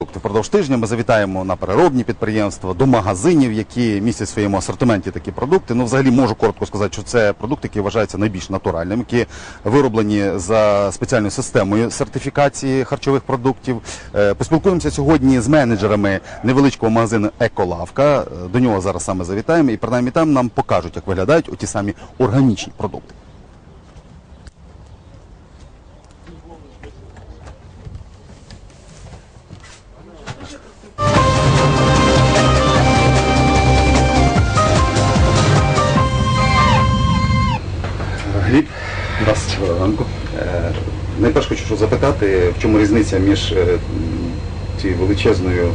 Впродовж тижня ми завітаємо на переробні підприємства, до магазинів, які містять в своєму асортименті такі продукти. Ну, взагалі можу коротко сказати, що це продукти, які вважаються найбільш натуральними, які вироблені за спеціальною системою сертифікації харчових продуктів. Е, Поспілкуємося сьогодні з менеджерами невеличкого магазину Еколавка. Е, До нього зараз саме завітаємо, і принаймні там нам покажуть, як виглядають оті самі органічні продукти. Здравствуйте, ранку. Е, Найперше хочу запитати, в чому різниця між е, цією величезною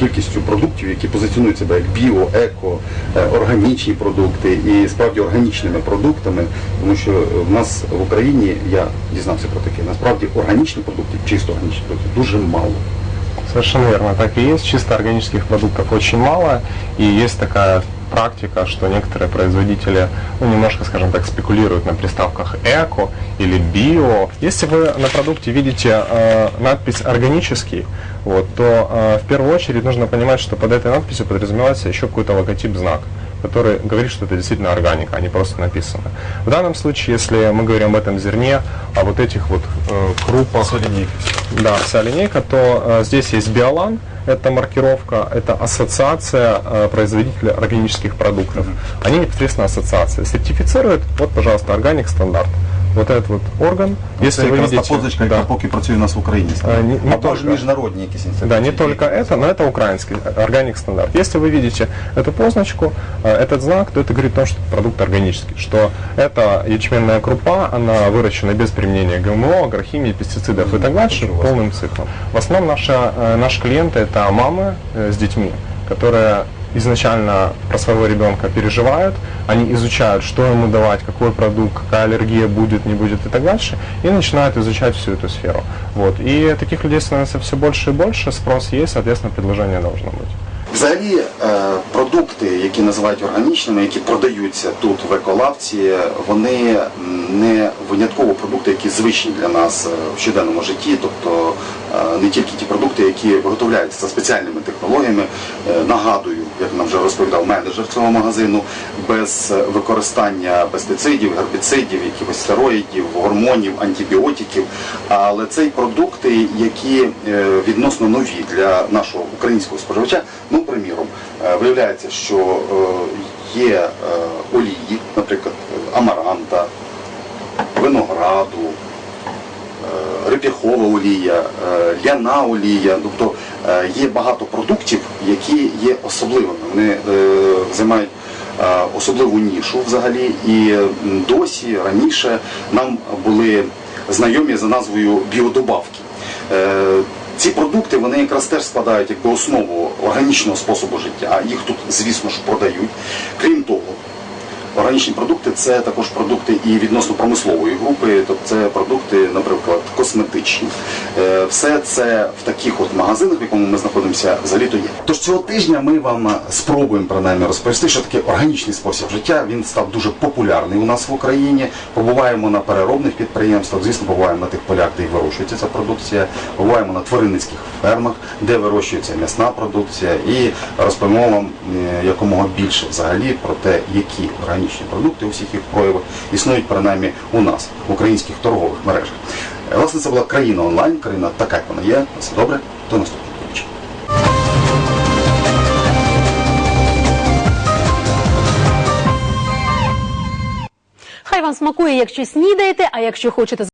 кількістю продуктів, які позиціонують себе як біо, еко, е, органічні продукти і справді органічними продуктами, тому що в нас в Україні, я дізнався про таке, насправді органічних продуктів, чисто органічних продуктів, дуже мало. Совершенно верно, так и есть. Чисто органических продуктов очень мало, и есть такая практика, что некоторые производители, ну, немножко, скажем так, спекулируют на приставках эко или био. Если вы на продукте видите э, надпись органический, вот, то э, в первую очередь нужно понимать, что под этой надписью подразумевается еще какой-то логотип знак который говорит, что это действительно органика, а не просто написано. В данном случае, если мы говорим об этом зерне, о вот этих вот э, крупах, да, вся линейка, то э, здесь есть биолан, это маркировка, это ассоциация э, производителей органических продуктов. Они непосредственно ассоциация. Сертифицирует, вот, пожалуйста, органик стандарт Вот этот вот орган, если Це вы якраз та видите... позначка, яка да. поки працює у нас в Україні. А, не- не а також только. міжнародні якісь інституції. Да, не только это, но это украинский органик стандарт. Если вы видите эту позначку, э, этот знак, то это говорит о том, что продукт органический, что эта ячменная крупа, она выращена без применения ГМО, агрохимии, пестицидов и так дальше, полным циклом. В основном наша, э, наши клиенты это мамы э, с детьми, которые изначально про своего ребенка переживают, они изучают, что ему давать, какой продукт, какая аллергия будет, не будет и так дальше, и начинают изучать всю эту сферу. Вот. И таких людей становится все больше и больше, спрос есть, соответственно, предложение должно быть. Взагалі, е, продукти, які називають органічними, які продаються тут в еколавці, вони м, не винятково продукти, які звичні для нас е, в щоденному житті, тобто е, не тільки ті продукти, які виготовляються за спеціальними технологіями. Е, Нагадую, як нам вже розповідав менеджер цього магазину, без е, використання пестицидів, гербіцидів, якихось стероїдів, гормонів, антибіотиків. Але це й продукти, які е, відносно нові для нашого українського споживача. Ну, приміром, виявляється, що є олії, наприклад, амаранта, винограду, реп'яхова олія, е, ляна олія. Тобто е, є багато продуктів, які є особливими. Вони е, займають особливу нішу взагалі. І досі раніше нам були знайомі за назвою біодобавки. Ці продукти вони якраз теж складають якби основу органічного способу життя. Їх тут, звісно ж, продають. Крім того, Органічні продукти це також продукти і відносно промислової групи, тобто це продукти, наприклад, косметичні. Е, Все це в таких от магазинах, в якому ми знаходимося, взагалі то є. Тож цього тижня ми вам спробуємо принаймні розповісти, що таке органічний спосіб життя. Він став дуже популярний у нас в Україні. Побуваємо на переробних підприємствах, звісно, побуваємо на тих полях, де вирощується ця продукція. Побуваємо на тваринницьких фермах, де вирощується м'ясна продукція, і розповімо вам е, якомога більше взагалі про те, які органічні продукти у всіх їх проявах існують принаймні у нас в українських торгових мережах. Е, Власне, це була країна онлайн, країна така, як вона є. Все добре, до наступного. Хай вам смакує, якщо снідаєте, а якщо хочете